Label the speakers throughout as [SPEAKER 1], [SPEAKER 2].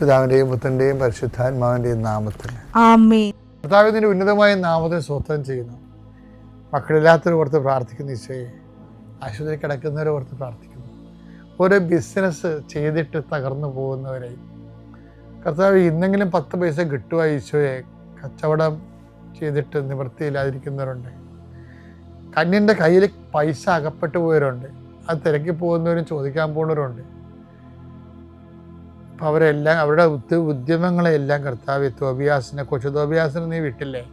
[SPEAKER 1] പിതാവിന്റെയും പുത്രന്റെയും പരിശുദ്ധാത്മാവിന്റെയും നാമത്തിൽ. കർത്താവിന്റെ ഉന്നതമായ നാമത്തെ സ്വത്തം ചെയ്യുന്നു. മക്കളില്ലാത്തവരെ ഓർത്ത് പ്രാർത്ഥിക്കുന്നു ഈശോയെ ആശുപത്രി കിടക്കുന്നവരെ ഓർത്ത് പ്രാർത്ഥിക്കുന്നു. ഒരു ബിസിനസ് ചെയ്തിട്ട് തകർന്നു പോകുന്നവരെ കർത്താവ് ഇന്നെങ്കിലും പത്ത് പൈസ കിട്ടുക ഈശോയെ കച്ചവടം ചെയ്തിട്ട് നിവൃത്തിയില്ലാതിരിക്കുന്നവരുണ്ട്. കന്യന്റെ കയ്യിൽ പൈസ അകപ്പെട്ടു പോയവരുണ്ട്. അത് തിരക്കി പോകുന്നവരും ചോദിക്കാൻ പോകുന്നവരുണ്ട്. അപ്പം അവരെല്ലാം അവരുടെ ഉദ്യ ഉദ്യമങ്ങളെല്ലാം കർത്താവ് തോബിയാസിനെ കൊച്ചു തോബിയാസിനെ നീ വിട്ടില്ലേ?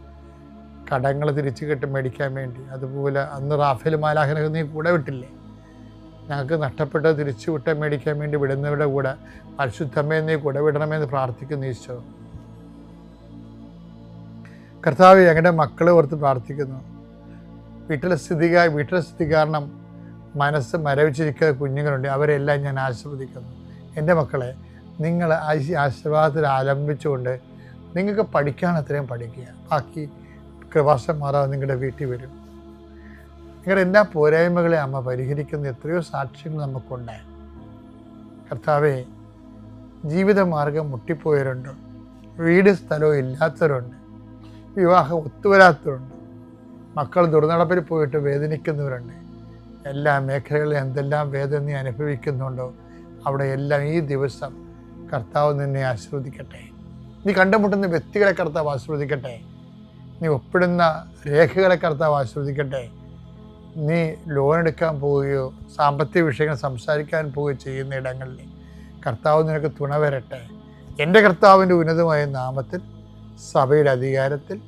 [SPEAKER 1] കടങ്ങൾ തിരിച്ചു കിട്ടി മേടിക്കാൻ വേണ്ടി. അതുപോലെ അന്ന് റാഫേൽ മാലാഹനൊക്കെ നീ കൂടെ വിട്ടില്ലേ? ഞങ്ങൾക്ക് നഷ്ടപ്പെട്ട തിരിച്ചു വിട്ട മേടിക്കാൻ വേണ്ടി വിടുന്നവരുടെ കൂടെ. പരിശുദ്ധമേ നീ കൂടെ വിടണമെന്ന് പ്രാർത്ഥിക്കുന്നു ഈശോ. കർത്താവ് ഞങ്ങളുടെ മക്കളെ ഓർത്ത് പ്രാർത്ഥിക്കുന്നു. വീട്ടിലെ സ്ഥിതി വീട്ടിലെ സ്ഥിതി കാരണം മനസ്സ് മരവിച്ചിരിക്കുന്ന കുഞ്ഞുങ്ങളുണ്ട്. അവരെല്ലാം ഞാൻ ആശീർവദിക്കുന്നു. എന്റെ മക്കളെ നിങ്ങൾ ആശീർവാദത്തിൽ ആലംബിച്ചുകൊണ്ട് നിങ്ങൾക്ക് പഠിക്കാൻ അത്രയും പഠിക്കുക. ബാക്കി കൃപാസം മാറാതെ നിങ്ങളുടെ വീട്ടിൽ വരും. നിങ്ങളുടെ എല്ലാ പോരായ്മകളെ അമ്മ പരിഹരിക്കുന്ന എത്രയോ സാക്ഷ്യങ്ങൾ നമുക്കുണ്ട്. കർത്താവെ ജീവിതമാർഗം മുട്ടിപ്പോയവരുണ്ട്. വീട് സ്ഥലവും ഇല്ലാത്തവരുണ്ട്. വിവാഹം ഒത്തുവരാത്തവരുണ്ട്. മക്കൾ ദുർനടപ്പിൽ പോയിട്ട് വേദനിക്കുന്നവരുണ്ട്. എല്ലാ മേഖലകളിലും എന്തെല്ലാം വേദന അനുഭവിക്കുന്നുണ്ടോ അവിടെ എല്ലാം ഈ ദിവസം കർത്താവ് നിന്നെ ആശ്രവദിക്കട്ടെ നീ കണ്ടുമുട്ടുന്ന വ്യക്തികളെ കർത്താവ് ആശ്രവദിക്കട്ടെ നീ ഒപ്പിടുന്ന രേഖകളെ കർത്താവ് ആശ്രവദിക്കട്ടെ നീ ലോൺ എടുക്കാൻ പോവുകയോ സാമ്പത്തിക വിഷയങ്ങൾ സംസാരിക്കാൻ പോവുകയോ ചെയ്യുന്ന ഇടങ്ങളിൽ കർത്താവ് നിനക്ക് തുണ വരട്ടെ. എന്റെ കർത്താവിന്റെ ഉന്നതമായ നാമത്തിൽ സഭയുടെ അധികാരത്തിൽ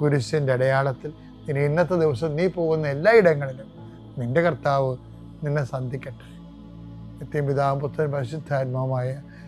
[SPEAKER 1] കുരിശിന്റെ അടയാളത്തിൽ നിന ഇന്നത്തെ ദിവസം നീ പോകുന്ന എല്ലാ ഇടങ്ങളിലും നിന്റെ കർത്താവ് നിന്നെ സന്ധിക്കട്ടെ. നിത്യം പിതാവും പുത്രൻ പരിശുദ്ധാത്മാവുമായ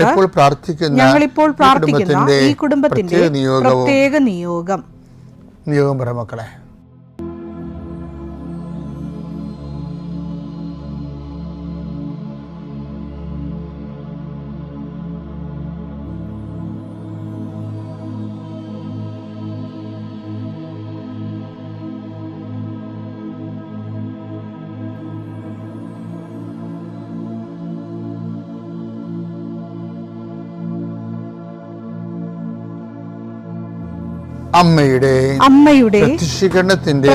[SPEAKER 1] ഞങ്ങളിപ്പോൾ പ്രാർത്ഥിക്കുന്ന
[SPEAKER 2] ഞങ്ങളിപ്പോൾ
[SPEAKER 1] ഈ
[SPEAKER 2] പ്രാർത്ഥിക്കുന്ന ഈ കുടുംബത്തിന്റെ
[SPEAKER 1] പ്രത്യേക
[SPEAKER 2] നിയോഗം.
[SPEAKER 1] നിയോഗം പറ അമ്മയുടെ
[SPEAKER 2] അമ്മയുടെ
[SPEAKER 1] പ്രത്യക്ഷീകരണത്തിന്റെ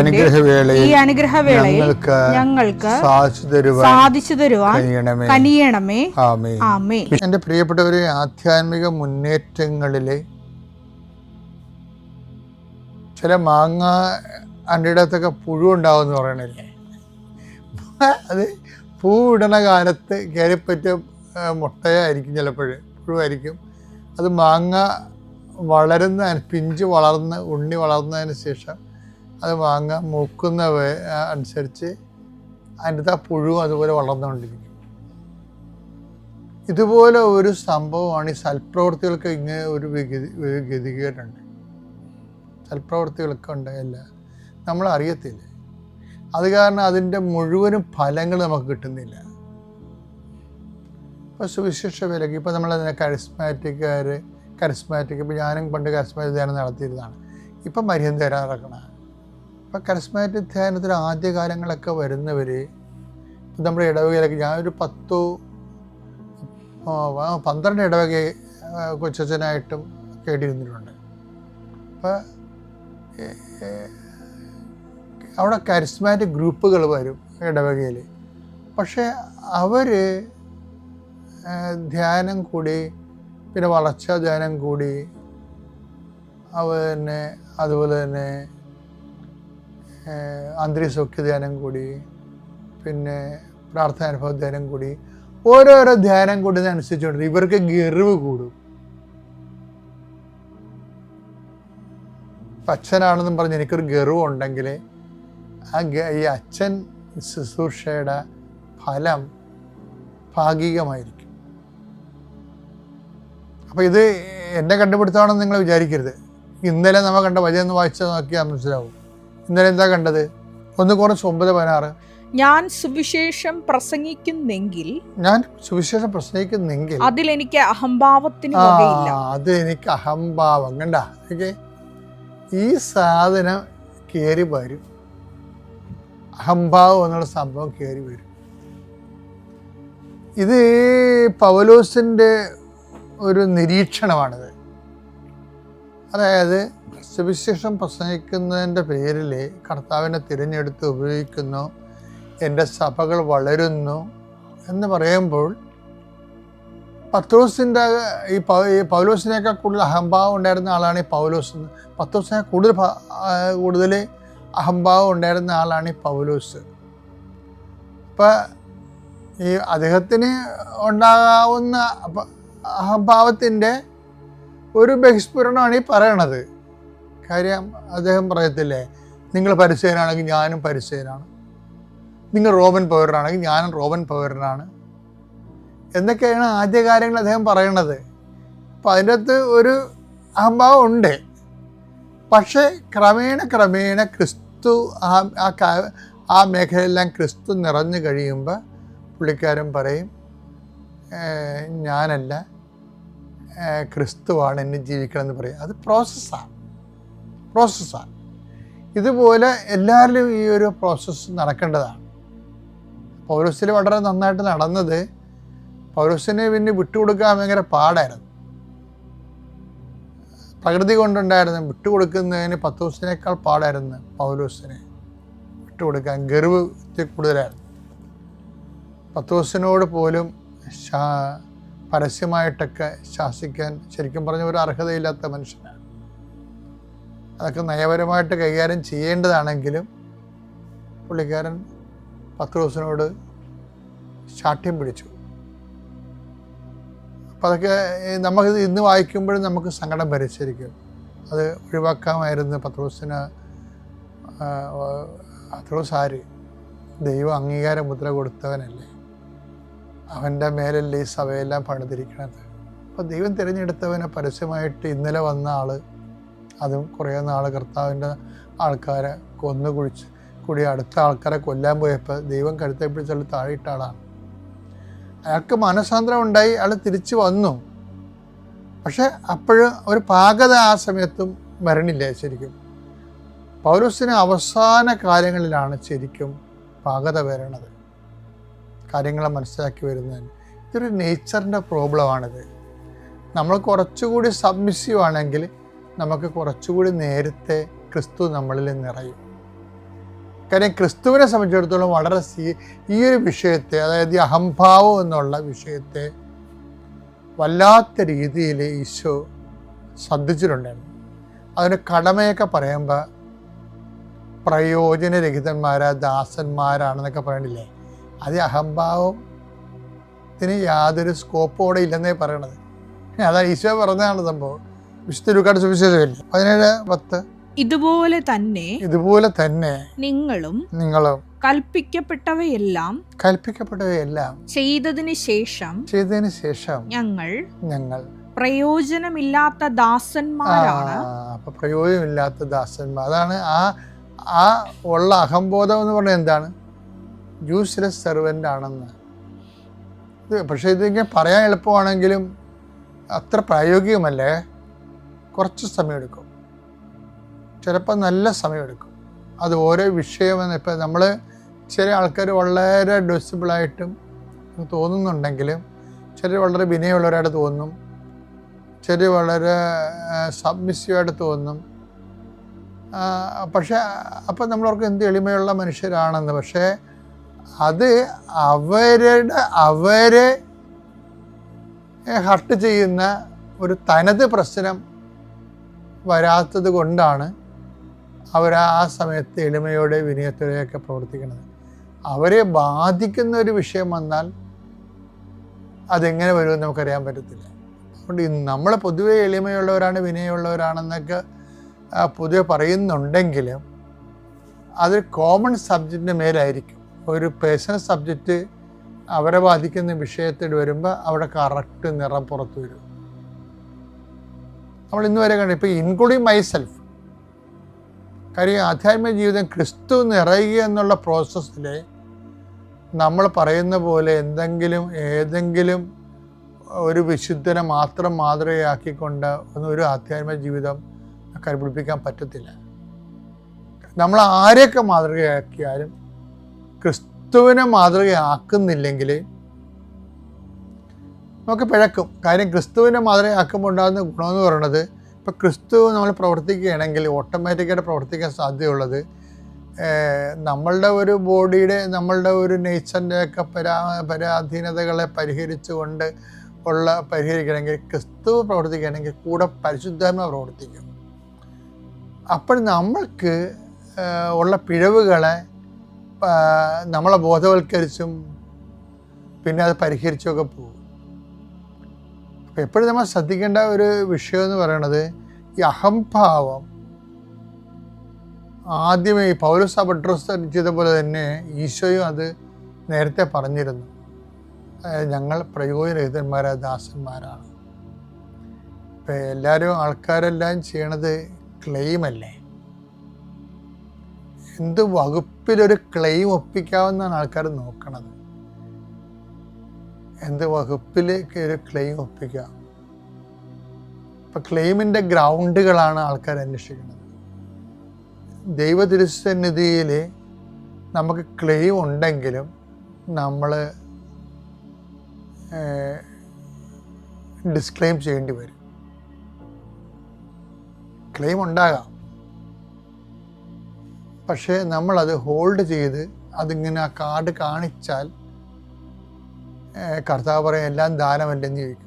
[SPEAKER 1] അനുഗ്രഹവേളയിൽ
[SPEAKER 2] ഈ അനുഗ്രഹവേളയിൽ
[SPEAKER 1] ഞങ്ങൾക്ക്
[SPEAKER 2] ഞങ്ങൾക്ക്
[SPEAKER 1] സാധിച്ചു തരുവാൻ
[SPEAKER 2] സാധിച്ചു തരുവാൻ കനിയണമേ.
[SPEAKER 1] ആമേ
[SPEAKER 2] ആമേ
[SPEAKER 1] എന്റെ പ്രിയപ്പെട്ടവരെ ആധ്യാത്മിക മുന്നേറ്റങ്ങളിലെ ചില മാങ്ങ അണ്ടിടത്തൊക്കെ പുഴു ഉണ്ടാവും എന്ന് പറയണില്ലേ? അത് പൂ ഇടണ കാലത്ത് കയറിപ്പറ്റിയ ആ, മുട്ടയായിരിക്കും ചിലപ്പോൾ പുഴുവായിരിക്കും. അത് മാങ്ങ വളരുന്ന പിഞ്ച് വളർന്ന് ഉണ്ണി വളർന്നതിന് ശേഷം അത് വാങ്ങാൻ മൂക്കുന്ന അനുസരിച്ച് അതിന്റെ ആ പുഴുവും അതുപോലെ വളർന്നുകൊണ്ടിരിക്കും. ഇതുപോലെ ഒരു സംഭവമാണ് ഈ സൽപ്രവർത്തികൾക്ക് ഇങ്ങനെ ഒരു ഗതി ഗതികേടുണ്ട്. സൽപ്രവർത്തികൾക്ക് ഉണ്ടായല്ല. നമ്മൾ അറിയത്തില്ല. അത് കാരണം അതിന്റെ മുഴുവനും ഫലങ്ങൾ നമുക്ക് കിട്ടുന്നില്ല. ഇപ്പോൾ സുവിശേഷ വിലക്ക് ഇപ്പോൾ നമ്മൾ കരിസ്മാറ്റിക്കാർ കരിസ്മാറ്റിക് ഇപ്പോൾ ഞാനും പണ്ട് കരിസ്മാറ്റിക് ധ്യാനം നടത്തിയിരുന്നതാണ്. ഇപ്പം മരിയൻ തരാൻ ഇറക്കണ ഇപ്പം കരിസ്മാറ്റിക് ധ്യാനത്തിൽ ആദ്യകാലങ്ങളൊക്കെ വരുന്നവർ നമ്മുടെ ഇടവകയിലൊക്കെ ഞാനൊരു പത്തോ പന്ത്രണ്ട് ഇടവക കൊച്ചനായിട്ടും കേട്ടിരുന്നിട്ടുണ്ട്. അപ്പോൾ അവിടെ കരിസ്മാറ്റിക് ഗ്രൂപ്പുകൾ വരും ഇടവകയിൽ. പക്ഷേ അവർ ധ്യാനം കൂടി പിന്നെ വളർച്ചാ ധ്യാനം കൂടി അതുപോലെ തന്നെ അതുപോലെ തന്നെ അന്തരീസൗഖ്യ ധ്യാനം കൂടി പിന്നെ പ്രാർത്ഥനാനുഭവ ധ്യാനം കൂടി ഓരോരോ ധ്യാനം കൂടുന്നതനുസരിച്ചുകൊണ്ട് ഇവർക്ക് ഗർവ് കൂടും. അച്ഛനാണെന്നും പറഞ്ഞ് എനിക്കൊരു ഗർവ് ഉണ്ടെങ്കിൽ ആ ഈ അച്ഛൻ ശുശ്രൂഷയുടെ ഫലം ഭാഗികമായിരിക്കും. അപ്പോൾ ഇത് എന്റെ കണ്ടുപിടുത്തമാണെന്ന് നിങ്ങൾ വിചാരിക്കരുത്. ഇന്നലെ നമ്മൾ കണ്ട വചനം ഒന്ന് വായിച്ചാൽ നോക്കിയാൽ മനസ്സിലാവും. ഇന്നലെ എന്താ കണ്ടത്? ഒന്ന് കുറച്ച് ഒമ്പത് പതിനാറ്.
[SPEAKER 3] ഞാൻ സുവിശേഷം പ്രസംഗിക്കുന്നെങ്കിൽ
[SPEAKER 1] ഞാൻ സുവിശേഷം പ്രസംഗിക്കുന്നെങ്കിൽ
[SPEAKER 3] അതിൽ എനിക്ക് അഹംഭാവത്തിന്
[SPEAKER 1] അത് എനിക്ക് അഹംഭാവം. കണ്ട? ഓക്കെ. ഈ സാധനം കയറി വരും. അഹംഭാവം എന്നുള്ള സംഭവം കയറി വരും. ഇത് പൗലോസിന്റെ ഒരു നിരീക്ഷണമാണിത് അതായത് സുവിശേഷം പ്രസംഗിക്കുന്നതിന്റെ പേരിൽ കർത്താവിനെ തിരഞ്ഞെടുത്ത് ഉപയോഗിക്കുന്നു എന്റെ സഭകൾ വളരുന്നു എന്ന് പറയുമ്പോൾ പത്രോസിന്റെ ഈ പൗലോസിനേക്കാൾ കൂടുതൽ അഹംഭാവം ഉണ്ടായിരുന്ന ആളാണ് ഈ പൗലോസ്. പത്രോസിനെ കൂടുതൽ കൂടുതൽ അഹംഭാവം ഉണ്ടായിരുന്ന ആളാണ് ഈ പൗലോസ് അപ്പം ഈ അദ്ദേഹത്തിന് ഉണ്ടാകാവുന്ന അഹംഭാവത്തിന്റെ ഒരു ബഹിസ്ഫുരണമാണ് ഈ പറയണത്. കാര്യം അദ്ദേഹം പറയത്തില്ലേ നിങ്ങൾ പരിസരനാണെങ്കിൽ ഞാനും പരിസരനാണ് നിങ്ങൾ റോമൻ പൗരനാണെങ്കിൽ ഞാനും റോമൻ പൗരനാണ്. എന്നൊക്കെയാണ് ആദ്യ കാര്യങ്ങൾ അദ്ദേഹം പറയണത്. അപ്പം അതിന്റെ അകത്ത് ഒരു അഹംഭാവം ഉണ്ട്. പക്ഷേ ക്രമേണ ക്രമേണ ക്രിസ്തു ആ ആ ആ മേഖലയെല്ലാം ക്രിസ്തു നിറഞ്ഞു കഴിയുമ്പോൾ പുള്ളിക്കാരൻ പറയും ഞാനല്ല. ക്രിസ്തുവാണ് എന്നെ ജീവിക്കണമെന്ന് പറയും അത് പ്രോസസ്സാണ് പ്രോസസ്സാണ് ഇതുപോലെ എല്ലാവരിലും ഈ ഒരു പ്രോസസ്സ് നടക്കേണ്ടതാണ്. പൗരസിൽ വളരെ നന്നായിട്ട് നടന്നത് പൗരസിനെ പിന്നെ വിട്ടുകൊടുക്കാൻ ഭയങ്കര പാടായിരുന്നു. പ്രകൃതി കൊണ്ടുണ്ടായിരുന്നു വിട്ടുകൊടുക്കുന്നതിന് പത്ത് ദിവസത്തിനേക്കാൾ പാടായിരുന്നു പൗലോസിനെ. വിട്ടുകൊടുക്കാൻ ഗർവ് കൂടുതലായിരുന്നു. പത്ത് ദിവസത്തിനോട് പോലും പരസ്യമായിട്ടൊക്കെ ശാസിക്കാൻ ശരിക്കും പറഞ്ഞ ഒരു അർഹതയില്ലാത്ത മനുഷ്യനാണ്. അതൊക്കെ നയപരമായിട്ട് കൈകാര്യം ചെയ്യേണ്ടതാണെങ്കിലും പുള്ളിക്കാരൻ പത്രോസിനോട് ശാഠ്യം പിടിച്ചു. അപ്പം അതൊക്കെ നമുക്ക് ഇന്ന് വായിക്കുമ്പോഴും നമുക്ക് സങ്കടം ഭരിച്ചിരിക്കും അത് ഒഴിവാക്കാമായിരുന്നു പത്രോസിന് പത്രോസ് ആര്? ദൈവം അംഗീകാര മുദ്ര കൊടുത്തവനല്ലേ. അവന്റെ മേലല്ലേ ഈ സഭയെല്ലാം പണിതിരിക്കണത്. അപ്പോൾ ദൈവം തിരഞ്ഞെടുത്തവനെ പരസ്യമായിട്ട് ഇന്നലെ വന്ന ആൾ അതും കുറേ നാൾ കർത്താവിന്റെ ആൾക്കാരെ കൊന്നു കുഴിച്ച് കൂടി അടുത്ത ആൾക്കാരെ കൊല്ലാൻ പോയപ്പോൾ ദൈവം കഴുത്തെ പിടിച്ചുള്ള താഴെയിട്ട ആളാണ്. അയാൾക്ക് മനസാന്തരം ഉണ്ടായി അയാൾ തിരിച്ചു വന്നു. പക്ഷേ അപ്പോഴും ഒരു പാകത ആ സമയത്തും വരണില്ല ശരിക്കും. പൗരസിന് അവസാന കാലങ്ങളിലാണ് ശരിക്കും പാകത വരണത്. കാര്യങ്ങളെ മനസ്സിലാക്കി വരുന്നതിന്. ഇതൊരു നേച്ചറിന്റെ പ്രോബ്ലമാണിത് നമ്മൾ കുറച്ചുകൂടി സബ്മിസീവ് ആണെങ്കിൽ നമുക്ക് കുറച്ചുകൂടി നേരത്തെ ക്രിസ്തു നമ്മളിൽ നിറയും. കാര്യം ക്രിസ്തുവിനെ സംബന്ധിച്ചിടത്തോളം വളരെ സീ ഈ ഒരു വിഷയത്തെ അതായത് ഈ അഹംഭാവം എന്നുള്ള വിഷയത്തെ വല്ലാത്ത രീതിയിൽ ഈശോ ശ്രദ്ധിച്ചിട്ടുണ്ടായിരുന്നു. അതിന് കടമയൊക്കെ പറയുമ്പോൾ പ്രയോജനരഹിതന്മാരാ ദാസന്മാരാണെന്നൊക്കെ പറയണില്ലേ? അത് അഹംഭാവത്തിന് യാതൊരു സ്കോപ്പോടെ ഇല്ലെന്നേ പറയണത്. അതാ ഈശോ പറഞ്ഞതാണ് സംഭവം. വിശുദ്ധ ലുക്കാട് സുവിശേഷമില്ലേ പതിനേഴ് പത്ത്.
[SPEAKER 3] ഇതുപോലെ തന്നെ
[SPEAKER 1] ഇതുപോലെ തന്നെ
[SPEAKER 3] നിങ്ങളും
[SPEAKER 1] നിങ്ങളും
[SPEAKER 3] കൽപ്പിക്കപ്പെട്ടവയെല്ലാം
[SPEAKER 1] കൽപ്പിക്കപ്പെട്ടവയെല്ലാം
[SPEAKER 3] ചെയ്തതിന് ശേഷം
[SPEAKER 1] ചെയ്തതിന് ശേഷം
[SPEAKER 3] ഞങ്ങൾ
[SPEAKER 1] ഞങ്ങൾ
[SPEAKER 3] പ്രയോജനമില്ലാത്ത ദാസന്മാരാണ്.
[SPEAKER 1] അപ്പൊ പ്രയോജനമില്ലാത്ത ദാസന്മാർ. അതാണ് ആ ആ ഉള്ള അഹംബോധം എന്ന് പറഞ്ഞാൽ എന്താണ്? യൂസ്ലെസ് സെർവന്റ് ആണെന്ന്. ഇത് പക്ഷേ ഇതിങ്ങനെ പറയാൻ എളുപ്പമാണെങ്കിലും അത്ര പ്രായോഗികമല്ലേ? കുറച്ച് സമയമെടുക്കും. ചിലപ്പോൾ നല്ല സമയമെടുക്കും. അത് ഓരോ വിഷയമെന്ന് ഇപ്പം നമ്മൾ ചില ആൾക്കാർ വളരെ ഡോസിബിളായിട്ടും തോന്നുന്നുണ്ടെങ്കിലും ചിലർ വളരെ വിനയമുള്ളവരായിട്ട് തോന്നും. ചിലർ വളരെ സബ്മിസീവായിട്ട് തോന്നും. പക്ഷേ അപ്പം നമ്മളവർക്ക് എന്ത് എളിമയുള്ള മനുഷ്യരാണെന്ന്. പക്ഷേ അത് അവരുടെ അവരെ ഹർട്ട് ചെയ്യുന്ന ഒരു തനത് പ്രശ്നം വരാത്തത് കൊണ്ടാണ് അവർ ആ സമയത്ത് എളിമയോടെ വിനയത്തോടെയൊക്കെ പ്രവർത്തിക്കുന്നത്. അവരെ ബാധിക്കുന്ന ഒരു വിഷയം വന്നാൽ അതെങ്ങനെ വരുമെന്ന് നമുക്കറിയാൻ പറ്റത്തില്ല. അതുകൊണ്ട് നമ്മൾ പൊതുവെ എളിമയുള്ളവരാണ് വിനയമുള്ളവരാണെന്നൊക്കെ പൊതുവെ പറയുന്നുണ്ടെങ്കിലും അത് കോമൺ സബ്ജക്റ്റിന്റെ മേലായിരിക്കും. ഒരു പേഴ്സണൽ സബ്ജക്റ്റ് അവരെ ബാധിക്കുന്ന വിഷയത്തിൽ വരുമ്പോൾ അവിടെ കറക്റ്റ് നിറം പുറത്തു വരും. നമ്മൾ ഇന്ന് വരെ കണ്ടു ഇപ്പോൾ ഇൻക്ലൂഡിങ് മൈ സെൽഫ് കാര്യം ആധ്യാത്മിക ജീവിതം ക്രിസ്തു നിറയുക എന്നുള്ള പ്രോസസ്സിൽ നമ്മൾ പറയുന്ന പോലെ എന്തെങ്കിലും ഏതെങ്കിലും ഒരു വിശുദ്ധനെ മാത്രം മാതൃകയാക്കിക്കൊണ്ട് ഒന്നും ഒരു ആധ്യാത്മിക ജീവിതം കരുപിടിപ്പിക്കാൻ പറ്റത്തില്ല. നമ്മൾ ആരെയൊക്കെ മാതൃകയാക്കിയാലും ക്രിസ്തുവിനെ മാതൃകയാക്കുന്നില്ലെങ്കിൽ നമുക്ക് പിഴക്കും. കാര്യം ക്രിസ്തുവിനെ മാതൃകയാക്കുമ്പോൾ ഉണ്ടാകുന്ന ഗുണമെന്ന് പറയുന്നത് ഇപ്പോൾ ക്രിസ്തു നമ്മൾ പ്രവർത്തിക്കുകയാണെങ്കിൽ ഓട്ടോമാറ്റിക്കായിട്ട് പ്രവർത്തിക്കാൻ സാധ്യതയുള്ളത് നമ്മളുടെ ഒരു ബോഡിയുടെ നമ്മളുടെ ഒരു നേച്ചറിന്റെ ഒക്കെ പരാ പരാധീനതകളെ പരിഹരിച്ചുകൊണ്ട് ഉള്ള പരിഹരിക്കണമെങ്കിൽ ക്രിസ്തു പ്രവർത്തിക്കുകയാണെങ്കിൽ കൂടെ പരിശുദ്ധാത്മ പ്രവർത്തിക്കും. അപ്പോൾ നമ്മൾക്ക് ഉള്ള പിഴവുകളെ നമ്മളെ ബോധവൽക്കരിച്ചും പിന്നെ അത് പരിഹരിച്ചൊക്കെ പോകും. അപ്പം എപ്പോഴും നമ്മൾ ശ്രദ്ധിക്കേണ്ട ഒരു വിഷയം എന്ന് പറയണത് ഈ അഹംഭാവം ആദ്യമേ ഈ പൗരസ പട്രോസ് ചെയ്ത പോലെ തന്നെ ഈശോയും അത് നേരത്തെ പറഞ്ഞിരുന്നു. ഞങ്ങൾ പ്രയോജനരഹിതന്മാരായ ദാസന്മാരാണ്. ഇപ്പം എല്ലാവരും ആൾക്കാരെല്ലാം ചെയ്യണത് ക്ലെയിം അല്ലേ? എന്ത് വകുപ്പിലൊരു ക്ലെയിം ഒപ്പിക്കാവുന്നാണ് ആൾക്കാർ നോക്കണത്? എന്ത് വകുപ്പിലേക്ക് ഒരു ക്ലെയിം ഒപ്പിക്കാം? അപ്പൊ ക്ലെയിമിന്റെ ഗ്രൗണ്ടുകളാണ് ആൾക്കാർ അന്വേഷിക്കുന്നത്. ദൈവ തിരുസന്നിധിയിൽ നമുക്ക് ക്ലെയിം ഉണ്ടെങ്കിലും നമ്മൾ ഡിസ്ക്ലെയിം ചെയ്യേണ്ടി വരും. ക്ലെയിം ഉണ്ടാകാം. പക്ഷേ നമ്മളത് ഹോൾഡ് ചെയ്ത് അതിങ്ങനെ ആ കാർഡ് കാണിച്ചാൽ കർത്താവ് പറയും എല്ലാം ദാനമല്ലെന്ന് ചോദിക്കും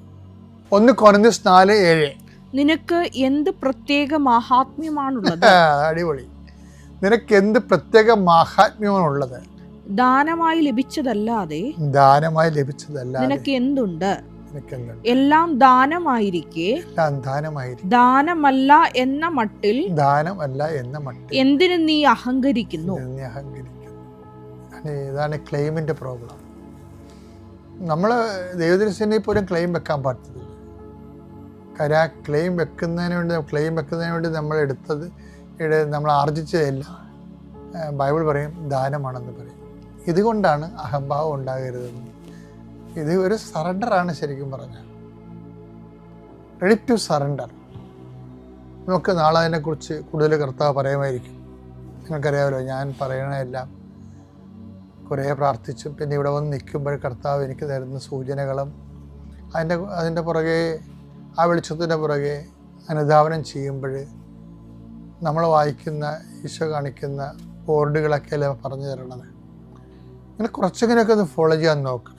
[SPEAKER 1] ഒന്ന് കുറഞ്ഞ നാല് ഏഴ്.
[SPEAKER 3] നിനക്ക് എന്ത് പ്രത്യേക മഹാത്മ്യമാണുള്ളത്
[SPEAKER 1] അടിപൊളി. നിനക്ക് എന്ത് പ്രത്യേക മാഹാത്മ്യമാണുള്ളത്
[SPEAKER 3] ദാനമായി ലഭിച്ചതല്ലാതെ
[SPEAKER 1] ദാനമായി ലഭിച്ചതല്ല
[SPEAKER 3] നിനക്ക് എന്തുണ്ട്? എല്ലാം ദാനമായിരിക്കെ. ദാനമല്ല എന്ന മട്ടിൽ
[SPEAKER 1] ദാനമല്ല എന്ന മട്ടിൽ.
[SPEAKER 3] എന്തിനു നീ അഹങ്കരിക്കുന്നു?
[SPEAKER 1] ഇതാണ് ക്ലെയിമിന്റെ പ്രോബ്ലം. നമ്മൾ ദൈവദൃശ്യനെ പോലും ക്ലെയിം വെക്കാൻ പറ്റത്തില്ല. കാര്യം ആ ക്ലെയിം വെക്കുന്നതിന് വേണ്ടി ക്ലെയിം വെക്കുന്നതിന് വേണ്ടി നമ്മൾ എടുത്തത് നമ്മൾ ആർജിച്ചതല്ല. ബൈബിൾ പറയും ദാനമാണെന്ന് പറയും. ഇതുകൊണ്ടാണ് അഹംഭാവം ഉണ്ടാകരുതെന്ന്. ഇത് ഒരു സറണ്ടറാണ് ശരിക്കും പറഞ്ഞാൽ. റെഡി ടു സറണ്ടർ നമുക്ക് നാളെ അതിനെക്കുറിച്ച് കൂടുതൽ കർത്താവ് പറയുമായിരിക്കും. നിങ്ങൾക്കറിയാമല്ലോ ഞാൻ പറയണതെല്ലാം കുറേ പ്രാർത്ഥിച്ചു. പിന്നെ ഇവിടെ വന്ന് നിൽക്കുമ്പോൾ കർത്താവ് എനിക്ക് തരുന്ന സൂചനകളും അതിന്റെ അതിന്റെ പുറകെ ആ വെളിച്ചത്തിന്റെ പുറകെ അനുധാവനം ചെയ്യുമ്പോൾ നമ്മൾ വായിക്കുന്ന ഈശോ കാണിക്കുന്ന ബോർഡുകളൊക്കെ അല്ലേ പറഞ്ഞു തരണത്. ഇങ്ങനെ കുറച്ചെങ്കിലൊക്കെ ഒന്ന് ഫോളോ ചെയ്യാൻ നോക്കണേ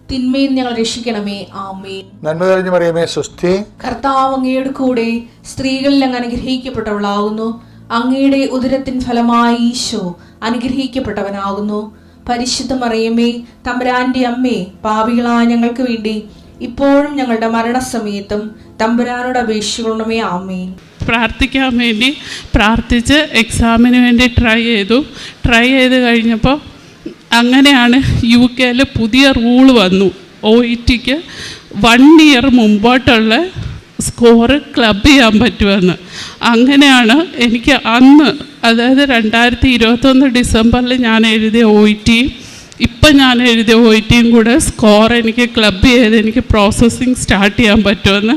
[SPEAKER 4] തിന്മയും ഞങ്ങൾ രക്ഷിക്കണമേ. ആമേ
[SPEAKER 1] നന്മ തെളിഞ്ഞു മറിയമേ സുസ്ഥി
[SPEAKER 4] കർത്താവ് അങ്ങയുടെ കൂടെ സ്ത്രീകളിൽ അങ്ങ് അനുഗ്രഹിക്കപ്പെട്ടവളാകുന്നു. അങ്ങയുടെ ഉദരത്തിൻ ഫലമായി ഈശോ അനുഗ്രഹിക്കപ്പെട്ടവനാകുന്നു. പരിശുദ്ധ മറിയമേ തമ്പുരാന്റെ അമ്മേ പാപികളായ ഞങ്ങൾക്ക് വേണ്ടി ഇപ്പോഴും ഞങ്ങളുടെ മരണസമയത്തും തമ്പുരാനോട് അപേക്ഷിക്കണമേ. ആമേ
[SPEAKER 5] പ്രാർത്ഥിക്കാൻ വേണ്ടി പ്രാർത്ഥിച്ച് എക്സാമിന് വേണ്ടി ട്രൈ ചെയ്തു. ട്രൈ ചെയ്ത് കഴിഞ്ഞപ്പോൾ അങ്ങനെയാണ് യു കെയിൽ പുതിയ റൂൾ വന്നു. ഒ ഇ ടിക്ക് വൺ ഇയർ മുമ്പോട്ടുള്ള സ്കോറ് ക്ലബ് ചെയ്യാൻ പറ്റുമെന്ന്. അങ്ങനെയാണ് എനിക്ക് അന്ന് അതായത് രണ്ടായിരത്തി ഇരുപത്തൊന്ന് ഡിസംബറിൽ ഞാൻ എഴുതിയ ഒ ഇ ടി ഇപ്പം ഞാൻ എഴുതിയ ഒ ഇ ടിയും കൂടെ സ്കോർ എനിക്ക് ക്ലബ് ചെയ്ത് എനിക്ക് പ്രോസസ്സിങ് സ്റ്റാർട്ട് ചെയ്യാൻ പറ്റുമെന്ന്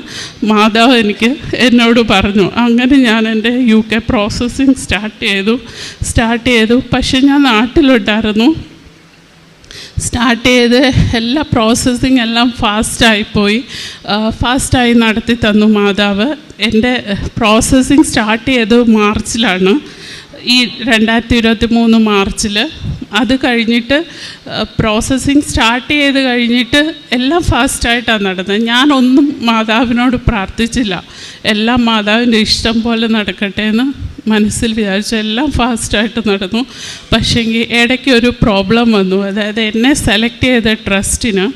[SPEAKER 5] മാതാവ് എനിക്ക് എന്നോട് പറഞ്ഞു. അങ്ങനെ ഞാൻ എന്റെ യു കെ പ്രോസസ്സിങ് സ്റ്റാർട്ട് ചെയ്തു. സ്റ്റാർട്ട് ചെയ്തു. പക്ഷേ ഞാൻ നാട്ടിലുണ്ടായിരുന്നു. സ്റ്റാർട്ട് ചെയ്ത് എല്ലാ പ്രോസസ്സിങ് എല്ലാം ഫാസ്റ്റായിപ്പോയി ഫാസ്റ്റായി നടത്തി തന്നു മാതാവ്. എന്റെ പ്രോസസ്സിങ് സ്റ്റാർട്ട് ചെയ്തത് മാർച്ചിലാണ്. ഈ രണ്ടായിരത്തി ഇരുപത്തി മൂന്ന് മാർച്ചിൽ അത് കഴിഞ്ഞിട്ട് പ്രോസസ്സിങ് സ്റ്റാർട്ട് ചെയ്ത് കഴിഞ്ഞിട്ട് എല്ലാം ഫാസ്റ്റായിട്ടാണ് നടന്നത്. ഞാനൊന്നും മാതാവിനോട് പ്രാർത്ഥിച്ചില്ല. എല്ലാം മാതാവിന്റെ ഇഷ്ടം പോലെ നടക്കട്ടെ എന്ന് മനസ്സിൽ വിചാരിച്ചു എല്ലാം ഫാസ്റ്റായിട്ട് നടന്നു. പക്ഷേങ്കിൽ ഇടയ്ക്ക് ഒരു പ്രോബ്ലം വന്നു. അതായത് എന്നെ സെലക്ട് ചെയ്ത ട്രസ്റ്റിന്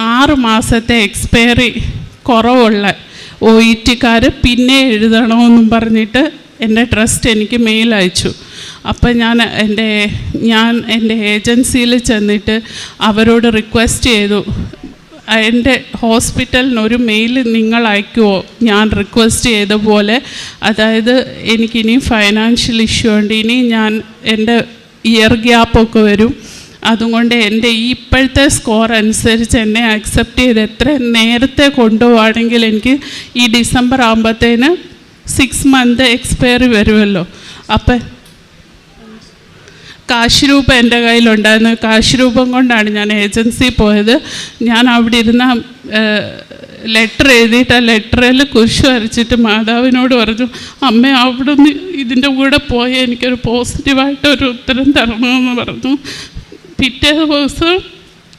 [SPEAKER 5] ആറ് മാസത്തെ എക്സ്പയറി കുറവുള്ള ഒ ഇ ടിക്കാർ പിന്നെ എഴുതണമെന്നും പറഞ്ഞിട്ട് എന്റെ ട്രസ്റ്റ് എനിക്ക് മെയിൽ അയച്ചു. അപ്പം ഞാൻ എന്റെ ഞാൻ എന്റെ ഏജൻസിയിൽ ചെന്നിട്ട് അവരോട് റിക്വസ്റ്റ് ചെയ്തു. എന്റെ ഹോസ്പിറ്റലിന് ഒരു മെയിൽ നിങ്ങൾ അയക്കുമോ ഞാൻ റിക്വസ്റ്റ് ചെയ്ത പോലെ. അതായത് എനിക്കിനി ഫൈനാൻഷ്യൽ ഇഷ്യൂ ഉണ്ട്. ഇനി ഞാൻ എന്റെ ഇയർ ഗ്യാപ്പൊക്കെ വരും. അതുകൊണ്ട് എന്റെ ഈ ഇപ്പോഴത്തെ സ്കോർ അനുസരിച്ച് എന്നെ അക്സെപ്റ്റ് ചെയ്ത് എത്ര നേരത്തെ കൊണ്ടുപോവാണെങ്കിൽ എനിക്ക് ഈ ഡിസംബർ ആകുമ്പോഴത്തേന് സിക്സ് മന്ത് എക്സ്പയറി വരുമല്ലോ അപ്പം കാശ് രൂപ എന്റെ കയ്യിലുണ്ടായിരുന്നു. കാശ് രൂപം കൊണ്ടാണ് ഞാൻ ഏജൻസി പോയത്. ഞാൻ അവിടെ ഇരുന്ന ലെറ്റർ എഴുതിയിട്ട് ആ ലെറ്ററിൽ കുശ് വരച്ചിട്ട് മാതാവിനോട് പറഞ്ഞു അമ്മ അവിടെ നിന്ന് ഇതിന്റെ കൂടെ പോയി എനിക്കൊരു പോസിറ്റീവായിട്ടൊരു ഉത്തരം തരണമെന്ന് പറഞ്ഞു. പിറ്റേ ദിവസം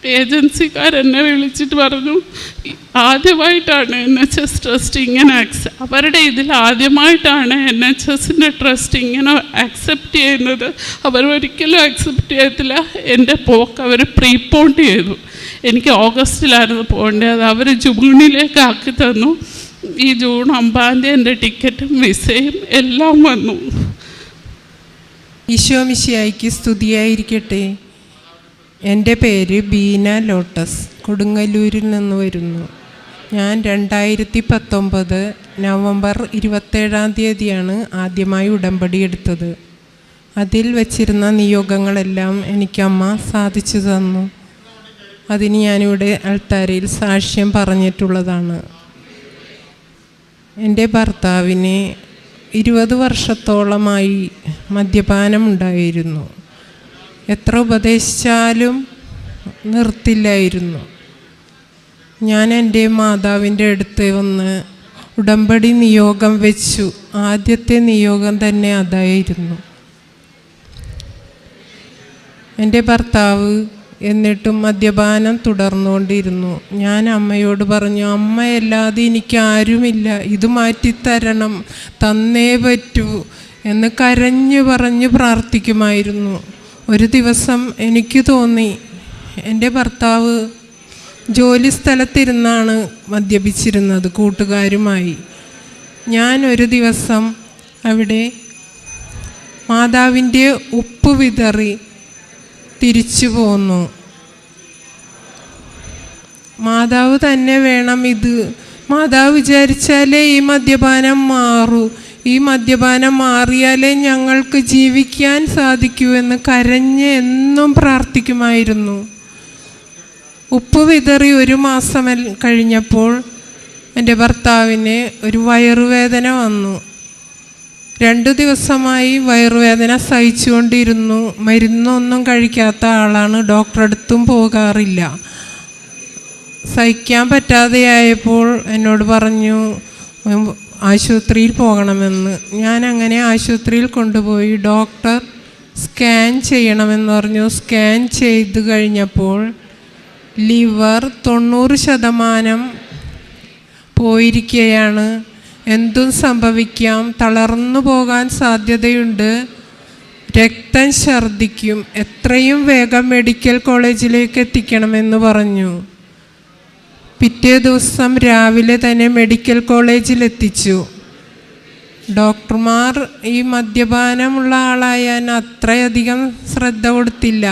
[SPEAKER 5] ഏജൻസിക്കാരെന്നെ വിളിച്ചിട്ട് പറഞ്ഞു "ഈ- ആദ്യമായിട്ടാണ് എൻ എച്ച് എസ് ട്രസ്റ്റ് ഇങ്ങനെ അവരുടെ ഇതിൽ ആദ്യമായിട്ടാണ് എൻ എച്ച് എസിന്റെ ട്രസ്റ്റ് ഇങ്ങനെ ആക്സെപ്റ്റ് ചെയ്യുന്നത്. അവർ ഒരിക്കലും ആക്സെപ്റ്റ് ചെയ്യത്തില്ല. എന്റെ പോക്ക് അവർ പ്രീപോണ്ട് ചെയ്തു. എനിക്ക് ഓഗസ്റ്റിലായിരുന്നു പോകേണ്ടത്. അവർ ജൂണിലേക്ക് ആക്കി തന്നു. ഈ ജൂൺ ഒമ്പതാം തീയതി എന്റെ ടിക്കറ്റും വിസയും എല്ലാം വന്നു.
[SPEAKER 6] ഈശോ മിശിയായിക്ക് സ്തുതിയായിരിക്കട്ടെ. എന്റെ പേര് ബീന ലോട്ടസ്. കൊടുങ്ങല്ലൂരിൽ നിന്ന് വരുന്നു. ഞാൻ രണ്ടായിരത്തി പത്തൊമ്പത് നവംബർ ഇരുപത്തേഴാം തീയതിയാണ് ആദ്യമായി ഉടമ്പടി എടുത്തത്. അതിൽ വച്ചിരുന്ന നിയോഗങ്ങളെല്ലാം എനിക്കമ്മ സാധിച്ചു തന്നു. അതിന് ഞാനിവിടെ അൾത്താരയിൽ സാക്ഷ്യം പറഞ്ഞിട്ടുള്ളതാണ്. എന്റെ ഭർത്താവിന് ഇരുപത് വർഷത്തോളമായി മദ്യപാനം ഉണ്ടായിരുന്നു. എത്ര ഉപദേശിച്ചാലും നിർത്തില്ലായിരുന്നു. ഞാൻ എന്റെ മാതാവിന്റെ അടുത്ത് വന്ന് ഉടമ്പടി നിയോഗം വെച്ചു. ആദ്യത്തെ നിയോഗം തന്നെ അതായിരുന്നു. എന്റെ ഭർത്താവ് എന്നിട്ടും മദ്യപാനം തുടർന്നുകൊണ്ടിരുന്നു. ഞാൻ അമ്മയോട് പറഞ്ഞു അമ്മയല്ലാതെ എനിക്ക് ആരുമില്ല. ഇത് മാറ്റിത്തരണം. തന്നേ പറ്റൂ എന്ന് കരഞ്ഞു പറഞ്ഞ് പ്രാർത്ഥിക്കുമായിരുന്നു. ഒരു ദിവസം എനിക്ക് തോന്നി എന്റെ ഭർത്താവ് ജോലി സ്ഥലത്തിരുന്നാണ് മദ്യപിച്ചിരുന്നത് കൂട്ടുകാരുമായി. ഞാൻ ഒരു ദിവസം അവിടെ മാതാവിന്റെ ഉപ്പ് വിതറി തിരിച്ചു പോന്നു. മാതാവ് തന്നെ വേണം ഇത്. മാതാവ് വിചാരിച്ചാലേ ഈ മദ്യപാനം മാറൂ. ഈ മദ്യപാനം മാറിയാലേ ഞങ്ങൾക്ക് ജീവിക്കാൻ സാധിക്കൂ എന്ന് കരഞ്ഞ് എന്നും പ്രാർത്ഥിക്കുമായിരുന്നു. ഉപ്പ് വിതറി ഒരു മാസം കഴിഞ്ഞപ്പോൾ എന്റെ ഭർത്താവിന് ഒരു വയറുവേദന വന്നു. രണ്ടു ദിവസമായി വയറുവേദന സഹിച്ചുകൊണ്ടിരുന്നു. മരുന്നൊന്നും കഴിക്കാത്ത ആളാണ്. ഡോക്ടറെടുത്തും പോകാറില്ല. സഹിക്കാൻ പറ്റാതെയായപ്പോൾ എന്നോട് പറഞ്ഞു ആശുപത്രിയിൽ പോകണമെന്ന്. ഞാൻ അങ്ങനെ ആശുപത്രിയിൽ കൊണ്ടുപോയി ഡോക്ടർ സ്കാൻ ചെയ്യണമെന്ന് പറഞ്ഞു. സ്കാൻ ചെയ്ത് കഴിഞ്ഞപ്പോൾ ലിവർ തൊണ്ണൂറ് ശതമാനം പോയിരിക്കുകയാണ്. എന്തും സംഭവിക്കാം. തളർന്നു പോകാൻ സാധ്യതയുണ്ട്. രക്തം ഛർദ്ദിക്കും. എത്രയും വേഗം മെഡിക്കൽ കോളേജിലേക്ക് എത്തിക്കണമെന്ന് പറഞ്ഞു. പിറ്റേ ദിവസം രാവിലെ തന്നെ മെഡിക്കൽ കോളേജിൽ എത്തിച്ചു ഡോക്ടർമാർ ഈ മദ്യപാനമുള്ള ആളായാൻ അത്രയധികം ശ്രദ്ധ കൊടുത്തില്ല.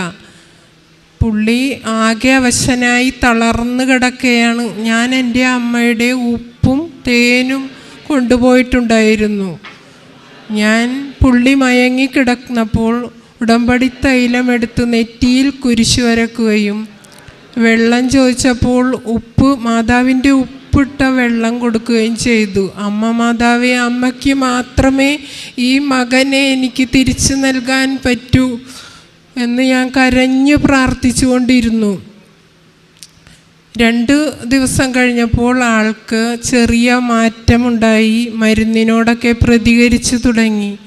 [SPEAKER 6] പുള്ളി ആകെ അവശനായി തളർന്നു കിടക്കുകയാണ് ഞാൻ എന്റെ അമ്മയുടെ ഉപ്പും തേനും കൊണ്ടുപോയിട്ടുണ്ടായിരുന്നു. ഞാൻ പുള്ളി മയങ്ങി കിടന്നപ്പോൾ ഉടമ്പടി തൈലം എടുത്ത് നെറ്റിയിൽ കുരിശു വരക്കുകയും വെള്ളം ചോദിച്ചപ്പോൾ ഉപ്പ് മാതാവിന്റെ ഉപ്പിട്ട വെള്ളം കൊടുക്കുകയും ചെയ്തു. അമ്മ മാതാവെ അമ്മയ്ക്ക് മാത്രമേ ഈ മകനെ എനിക്ക് തിരിച്ചു നൽകാൻ പറ്റൂ എന്ന് ഞാൻ കരഞ്ഞു പ്രാർത്ഥിച്ചുകൊണ്ടിരുന്നു. രണ്ട് ദിവസം കഴിഞ്ഞപ്പോൾ ആൾക്ക് ചെറിയ മാറ്റമുണ്ടായി. മരുന്നിനോടൊക്കെ പ്രതികരിച്ചു തുടങ്ങി.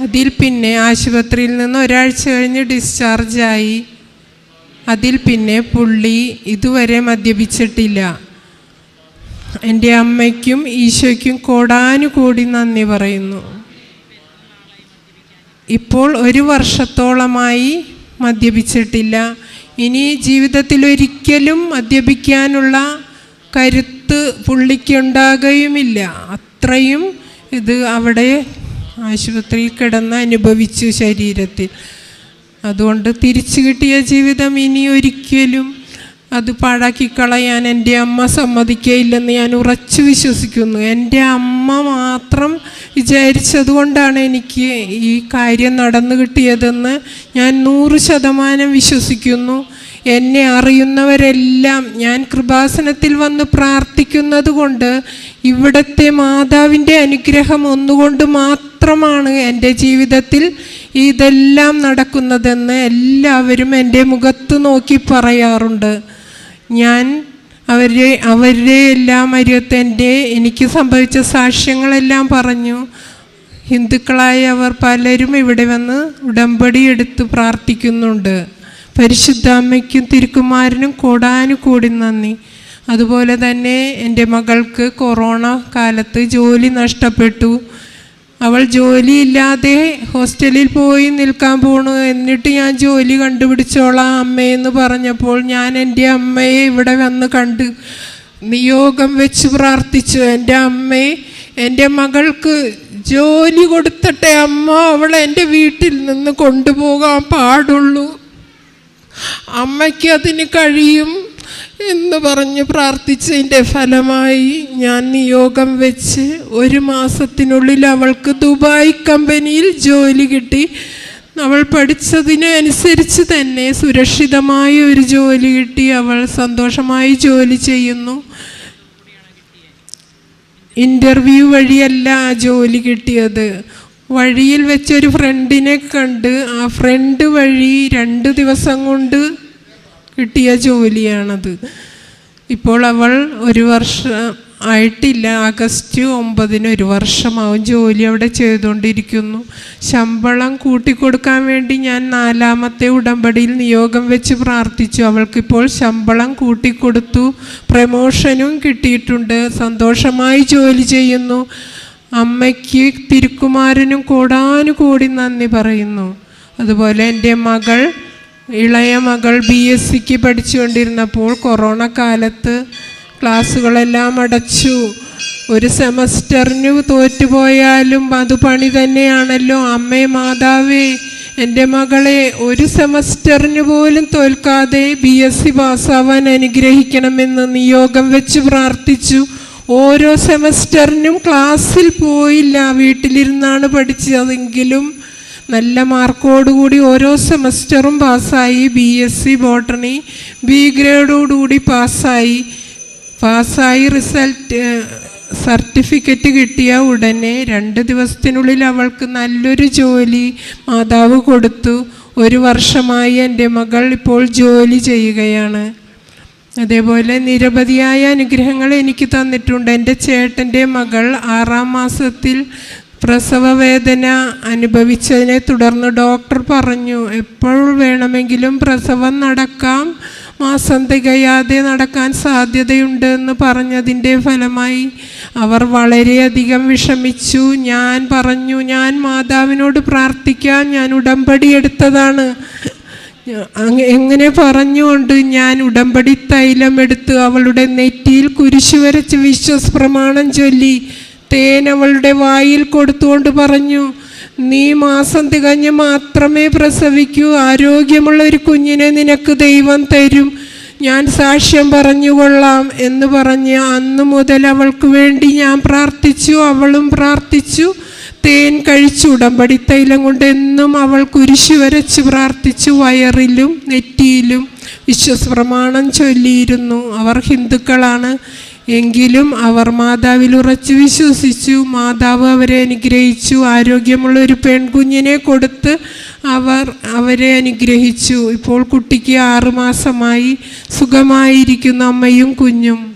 [SPEAKER 6] അതിൽ പിന്നെ ആശുപത്രിയിൽ നിന്ന് ഒരാഴ്ച കഴിഞ്ഞ് ഡിസ്ചാർജായി. അതിൽ പിന്നെ പുള്ളി ഇതുവരെ മദ്യപിച്ചിട്ടില്ല. എന്റെ അമ്മയ്ക്കും ഈശോയ്ക്കും കോടാനുകൂടി നന്ദി പറയുന്നു. ഇപ്പോൾ ഒരു വർഷത്തോളമായി മദ്യപിച്ചിട്ടില്ല. ഇനി ജീവിതത്തിൽ ഒരിക്കലും മദ്യപിക്കാനുള്ള കരുത്ത് പുള്ളിക്കുണ്ടാകുകയുമില്ല. അത്രയും ഇത് അവിടെ ആശുപത്രിയിൽ കിടന്ന് അനുഭവിച്ചു ശരീരത്തിൽ. അതുകൊണ്ട് തിരിച്ചു കിട്ടിയ ജീവിതം ഇനി ഒരിക്കലും അത് പാഴാക്കി കളയാൻ എന്റെ അമ്മ സമ്മതിക്കയില്ലെന്ന് ഞാൻ ഉറച്ചു വിശ്വസിക്കുന്നു. എന്റെ അമ്മ മാത്രം വിചാരിച്ചതുകൊണ്ടാണ് എനിക്ക് ഈ കാര്യം നടന്നു കിട്ടിയതെന്ന് ഞാൻ നൂറ് ശതമാനം വിശ്വസിക്കുന്നു. എന്നെ അറിയുന്നവരെല്ലാം ഞാൻ കൃപാസനത്തിൽ വന്ന് പ്രാർത്ഥിക്കുന്നത് കൊണ്ട് ഇവിടുത്തെ മാതാവിന്റെ അനുഗ്രഹം ഒന്നുകൊണ്ട് മാത്രമാണ് എന്റെ ജീവിതത്തിൽ ഇതെല്ലാം നടക്കുന്നതെന്ന് എല്ലാവരും എന്റെ മുഖത്ത് നോക്കി പറയാറുണ്ട്. ഞാൻ അവരെ അവരുടെ എല്ലാം അരിയത്ത് എന്റെ എനിക്ക് സംഭവിച്ച സാക്ഷ്യങ്ങളെല്ലാം പറഞ്ഞു. ഹിന്ദുക്കളായ അവർ പലരും ഇവിടെ വന്ന് ഉടമ്പടി എടുത്ത് പ്രാർത്ഥിക്കുന്നുണ്ട്. പരിശുദ്ധ അമ്മയ്ക്കും തിരുക്കുമാരനും കൂടാനുകൂടി നന്ദി. അതുപോലെ തന്നെ എന്റെ മകൾക്ക് കൊറോണ കാലത്ത് ജോലി നഷ്ടപ്പെട്ടു. അവൾ ജോലിയില്ലാതെ ഹോസ്റ്റലിൽ പോയി നിൽക്കാൻ പോണു. എന്നിട്ട് ഞാൻ ജോലി കണ്ടുപിടിച്ചോളാം അമ്മയെന്ന് പറഞ്ഞപ്പോൾ ഞാൻ എന്റെ അമ്മയെ ഇവിടെ വന്ന് കണ്ട് നിയോഗം വെച്ച് പ്രാർത്ഥിച്ചു. എന്റെ അമ്മയെ എന്റെ മകൾക്ക് ജോലി കൊടുത്തട്ടെ അമ്മ അവളെ എന്റെ വീട്ടിൽ നിന്ന് കൊണ്ടുപോകാൻ പാടുള്ളൂ. അമ്മയ്ക്ക് അതിന് കഴിയും. എന്ന് പറഞ്ഞ് പ്രാർത്ഥിച്ചതിന്റെ ഫലമായി ഞാൻ നിയോഗം വെച്ച് ഒരു മാസത്തിനുള്ളിൽ അവൾക്ക് ദുബായ് കമ്പനിയിൽ ജോലി കിട്ടി. അവൾ പഠിച്ചതിനനുസരിച്ച് തന്നെ സുരക്ഷിതമായ ഒരു ജോലി കിട്ടി. അവൾ സന്തോഷമായി ജോലി ചെയ്യുന്നു. ഇന്റർവ്യൂ വഴിയല്ല ജോലി കിട്ടിയത്. വഴിയിൽ വെച്ചൊരു ഫ്രണ്ടിനെ കണ്ട് ആ ഫ്രണ്ട് വഴി രണ്ട് ദിവസം കൊണ്ട് കിട്ടിയ ജോലിയാണത്. ഇപ്പോൾ അവൾ ഒരു വർഷം ആയിട്ടില്ല. ആഗസ്റ്റ് ഒമ്പതിന് ഒരു വർഷമാവും ജോലി അവിടെ ചെയ്തുകൊണ്ടിരിക്കുന്നു. ശമ്പളം കൂട്ടിക്കൊടുക്കാൻ വേണ്ടി ഞാൻ നാലാമത്തെ ഉടമ്പടിയിൽ നിയോഗം വെച്ച് പ്രാർത്ഥിച്ചു. അവൾക്കിപ്പോൾ ശമ്പളം കൂട്ടിക്കൊടുത്തു. പ്രമോഷനും കിട്ടിയിട്ടുണ്ട്. സന്തോഷമായി ജോലി ചെയ്യുന്നു. അമ്മയ്ക്ക് തിരുക്കുമാരനും കൂടാനുകൂടി നന്ദി പറയുന്നു. അതുപോലെ എന്റെ മകൾ ഇളയ മകൾ ബി എസ് സിക്ക് പഠിച്ചുകൊണ്ടിരുന്നപ്പോൾ കൊറോണ കാലത്ത് ക്ലാസ്സുകളെല്ലാം അടച്ചു. ഒരു സെമസ്റ്ററിന് തോറ്റുപോയാലും അത് പണി തന്നെയാണല്ലോ. അമ്മേ മാതാവേ എന്റെ മകളെ ഒരു സെമസ്റ്ററിന് പോലും തോൽക്കാതെ ബി എസ് സി പാസ്സാവാൻ അനുഗ്രഹിക്കണമെന്ന് നിയോഗം വെച്ച് പ്രാർത്ഥിച്ചു. ഓരോ സെമസ്റ്ററിനും ക്ലാസ്സിൽ പോയില്ല. വീട്ടിലിരുന്നാണ് പഠിച്ചതെങ്കിലും നല്ല മാർക്കോടുകൂടി ഓരോ സെമസ്റ്ററും പാസ്സായി B S C botany B ഗ്രേഡോടുകൂടി പാസ്സായി. പാസ്സായി റിസൾട്ട് സർട്ടിഫിക്കറ്റ് കിട്ടിയ ഉടനെ രണ്ട് ദിവസത്തിനുള്ളിൽ അവൾക്ക് നല്ലൊരു ജോലി മാതാവ് കൊടുത്തു. ഒരു വർഷമായി എന്റെ മകൾ ഇപ്പോൾ ജോലി ചെയ്യുകയാണ്. അതേപോലെ നിരവധിയായ അനുഗ്രഹങ്ങൾ എനിക്ക് തന്നിട്ടുണ്ട്. എന്റെ ചേട്ടന്റെ മകൾ ആറാം മാസത്തിൽ പ്രസവ വേദന അനുഭവിച്ചതിനെ തുടർന്ന് ഡോക്ടർ പറഞ്ഞു എപ്പോൾ വേണമെങ്കിലും പ്രസവം നടക്കാം മാസം തികയാതെ നടക്കാൻ സാധ്യതയുണ്ട് എന്ന് പറഞ്ഞതിന്റെ ഫലമായി അവർ വളരെയധികം വിഷമിച്ചു. ഞാൻ പറഞ്ഞു ഞാൻ മാതാവിനോട് പ്രാർത്ഥിക്കാൻ ഞാൻ ഉടമ്പടി എടുത്തതാണ്. എങ്ങനെ പറഞ്ഞുകൊണ്ട് ഞാൻ ഉടമ്പടി തൈലം എടുത്ത് അവളുടെ നെറ്റിയിൽ കുരിശു വരച്ച് വിശ്വസ് പ്രമാണം ചൊല്ലി. തേൻ അവളുടെ വായിൽ കൊടുത്തുകൊണ്ട് പറഞ്ഞു നീ മാസം തികഞ്ഞ് മാത്രമേ പ്രസവിക്കൂ. ആരോഗ്യമുള്ള ഒരു കുഞ്ഞിനെ നിനക്ക് ദൈവം തരും. ഞാൻ സാക്ഷ്യം പറഞ്ഞുകൊള്ളാം എന്ന് പറഞ്ഞ് അന്ന് മുതൽ അവൾക്ക് വേണ്ടി ഞാൻ പ്രാർത്ഥിച്ചു അവളും പ്രാർത്ഥിച്ചു. തേൻ കഴിച്ചു. ഉടമ്പടി തൈലം കൊണ്ട് എന്നും അവൾ കുരിശു വരച്ച് പ്രാർത്ഥിച്ചു വയറിലും നെറ്റിയിലും വിശ്വസ്പ്രമാണം ചൊല്ലിയിരുന്നു. അവർ ഹിന്ദുക്കളാണ്. എങ്കിലും അവർ മാതാവിൽ ഉറച്ചു വിശ്വസിച്ചു. മാതാവ് അവരെ അനുഗ്രഹിച്ചു. ആരോഗ്യമുള്ള ഒരു പെൺകുഞ്ഞിനെ കൊടുത്ത് അവർ അവരെ അനുഗ്രഹിച്ചു. ഇപ്പോൾ കുട്ടിക്ക് ആറുമാസമായി സുഖമായിരിക്കുന്ന അമ്മയും കുഞ്ഞും.